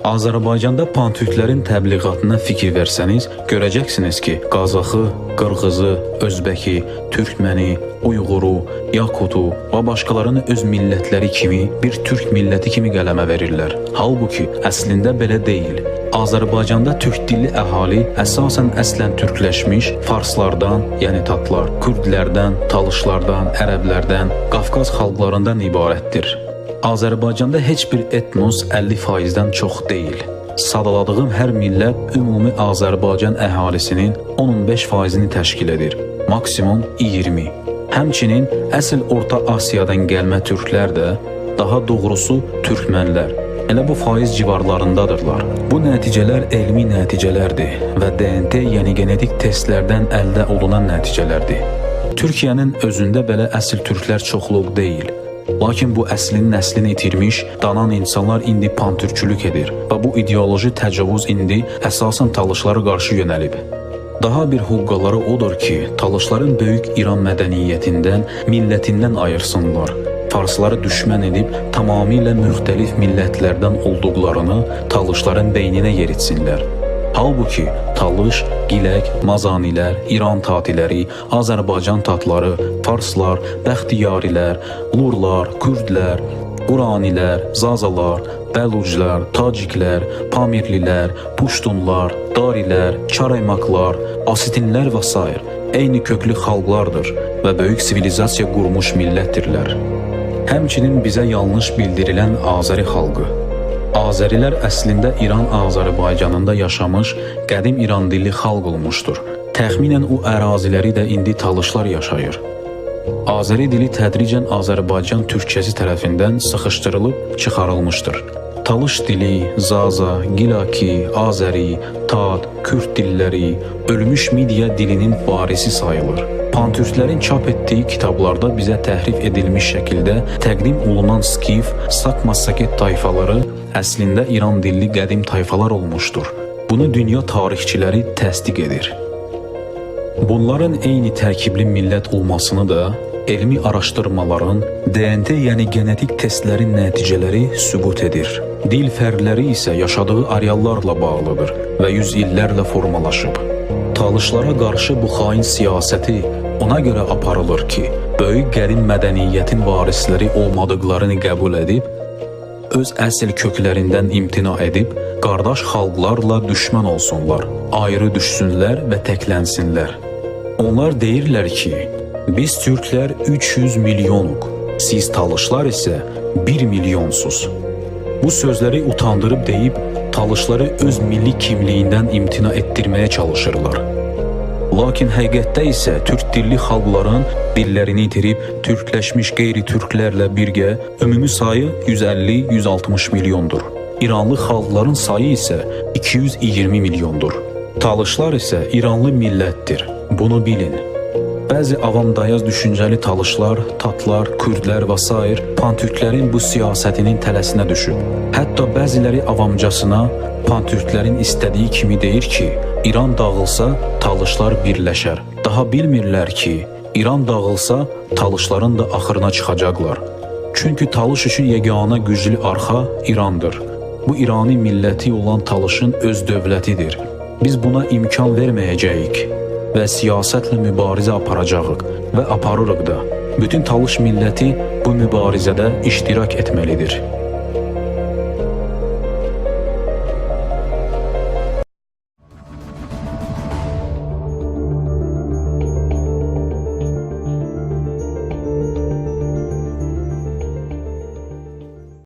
Azərbaycanda pantürklərin təbliğatına fikir versəniz, görəcəksiniz ki, Qazaxı, Qırğızı, Özbəki, Türkməni, Uyğuru, Yakutu və başqalarını öz millətləri kimi bir türk milləti kimi qələmə verirlər. Halbuki əslində belə deyil. Azərbaycanda türk dilli əhali əsasən əslən türkləşmiş farslardan, yəni tatlar, kürdlərdən, talışlardan, ərəblərdən, Qafqaz xalqlarından ibarətdir. Azərbaycanda heç bir etnos 50%-dən çox deyil. Sadaladığım hər millət ümumi Azərbaycan əhalisinin 10-15%-ni təşkil edir. Maksimum 20. Həmçinin əsl Orta Asiyadan gəlmə türklər də, daha doğrusu türkmənlər elə bu faiz civarlarındadırlar. Bu nəticələr elmi nəticələrdir və DNT, yəni genetik testlərdən əldə olunan nəticələrdir. Türkiyənin özündə belə əsl türklər çoxluq deyil. Lakin bu əslin nəslini itirmiş, danan insanlar indi pantürkçülük edir və bu ideoloji təcavüz indi əsasən talışlara qarşı yönəlib. Daha bir huqqaları odur ki, talışların böyük İran mədəniyyətindən, millətindən ayırsınlar. Farsları düşmən edib tamamilə müxtəlif millətlərdən olduqlarını talışların beyninə yeritsinlər. Halbuki Talış, Gilək, Mazanilər, İran tatiləri, Azərbaycan tatları, Farslar, Bəxtiyarilər, Lurlar, Kürdlər, Quranilər, Zazalar, Bəluclar, Taciklər, Pamirlilər, Puştunlar, Darilər, Çaraymaklar, Asitinlər və s. eyni köklü xalqlardır və böyük sivilizasiya qurmuş millətdirlər. Həmçinin bizə yanlış bildirilən Azəri xalqı Azərilər əslində İran Azərbaycanında yaşamış qədim İran dilli xalq olmuşdur. Təxminən o əraziləri də indi talışlar yaşayır. Azəri dili tədricən Azərbaycan türkçəsi tərəfindən sıxışdırılıb çıxarılmışdır. Talış dili, Zaza, Gilaki, Azəri, Tat, Kürd dilləri, ölmüş Midiya dilinin varisi sayılır. Pantürklərin çap etdiyi kitablarda bizə təhrif edilmiş şəkildə təqdim olunan Skif, Sakma Saket tayfaları əslində İran dilli qədim tayfalar olmuşdur. Bunu dünya tarixçiləri təsdiq edir. Bunların eyni tərkibli millət olmasını da elmi araşdırmaların, DNT yəni genetik testlərin nəticələri sübut edir. Dil fərqləri isə yaşadığı areallarla bağlıdır və yüz illərlə formalaşıb. Talışlara qarşı bu xain siyasəti ona görə aparılır ki, böyük qədim mədəniyyətin varisləri olmadıqlarını qəbul edib, öz əsl köklərindən imtina edib, qardaş xalqlarla düşmən olsunlar, ayrı düşsünlər və təklənsinlər. Onlar deyirlər ki, biz türklər 300 milyonuq, siz talışlar isə 1 milyonsuz. Bu sözləri utandırıb deyib, talışları öz milli kimliyindən imtina etdirməyə çalışırlar. Lakin həqiqətdə isə türk dilli xalqların dillərini itirib türkləşmiş qeyri-türklərlə birgə ümumi sayı 150-160 milyondur. İranlı xalqların sayı isə 220 milyondur. Talışlar isə İranlı millətdir. Bunu bilin. Bəzi avamdayaz düşüncəli talışlar, tatlar, kürdlər və s. pantürklərin bu siyasətinin tələsinə düşüb. Hətta bəziləri avamcasına pantürklərin istədiyi kimi deyir ki, İran dağılsa talışlar birləşər. Daha bilmirlər ki, İran dağılsa talışların da axırına çıxacaqlar. Çünki talış üçün yeganə güclü arxa İrandır. Bu İrani milləti olan talışın öz dövlətidir. Biz buna imkan verməyəcəyik və siyasətlə mübarizə aparacağıq və aparırıq da. Bütün talış milləti bu mübarizədə iştirak etməlidir.